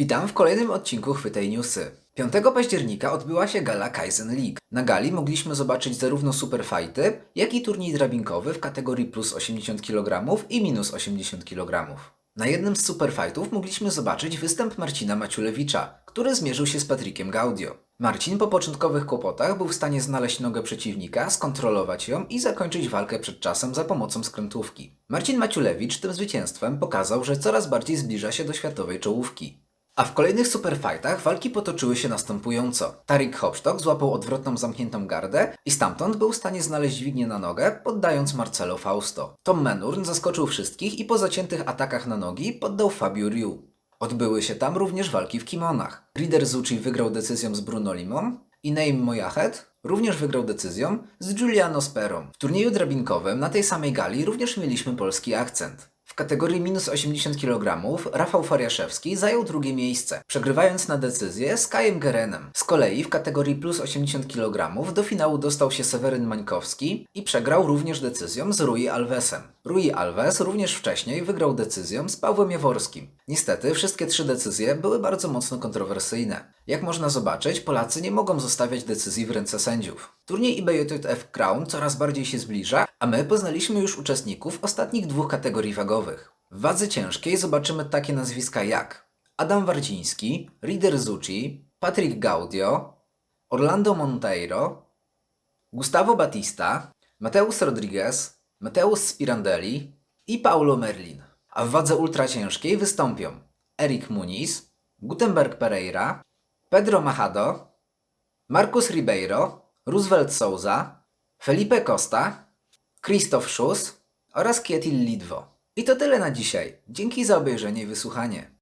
Witam w kolejnym odcinku Chwytaj Newsy. 5 października odbyła się gala Kaizen League. Na gali mogliśmy zobaczyć zarówno superfighty, jak i turniej drabinkowy w kategorii plus 80 kg i minus 80 kg. Na jednym z superfightów mogliśmy zobaczyć występ Marcina Maciulewicza, który zmierzył się z Patrykiem Gaudio. Marcin po początkowych kłopotach był w stanie znaleźć nogę przeciwnika, skontrolować ją i zakończyć walkę przed czasem za pomocą skrętówki. Marcin Maciulewicz tym zwycięstwem pokazał, że coraz bardziej zbliża się do światowej czołówki. A w kolejnych superfightach walki potoczyły się następująco. Tarik Hopstock złapał odwrotną zamkniętą gardę i stamtąd był w stanie znaleźć dźwignię na nogę, poddając Marcelo Fausto. Tom Menurn zaskoczył wszystkich i po zaciętych atakach na nogi poddał Fabio Ryu. Odbyły się tam również walki w kimonach. Rider Zucci wygrał decyzją z Bruno Limą i Neim Mojahed również wygrał decyzją z Giuliano Sperą. W turnieju drabinkowym na tej samej gali również mieliśmy polski akcent. Kategorii minus 80 kg Rafał Fariaszewski zajął drugie miejsce, przegrywając na decyzję z Kajem Gerenem. Z kolei w kategorii plus 80 kg do finału dostał się Seweryn Mańkowski i przegrał również decyzją z Rui Alvesem. Rui Alves również wcześniej wygrał decyzją z Pawłem Jaworskim. Niestety wszystkie trzy decyzje były bardzo mocno kontrowersyjne. Jak można zobaczyć, Polacy nie mogą zostawiać decyzji w ręce sędziów. Turniej IBJJF Crown coraz bardziej się zbliża, a my poznaliśmy już uczestników ostatnich dwóch kategorii wagowych. W wadze ciężkiej zobaczymy takie nazwiska jak Adam Wardziński, Rider Zucci, Patrick Gaudio, Orlando Monteiro, Gustavo Batista, Mateusz Rodriguez, Mateusz Spirandelli i Paulo Merlin. A w wadze ultraciężkiej wystąpią Eric Muniz, Gutenberg Pereira, Pedro Machado, Marcus Ribeiro, Roosevelt Souza, Felipe Costa, Krzysztof Szus oraz Kietil Lidwo. I to tyle na dzisiaj. Dzięki za obejrzenie i wysłuchanie.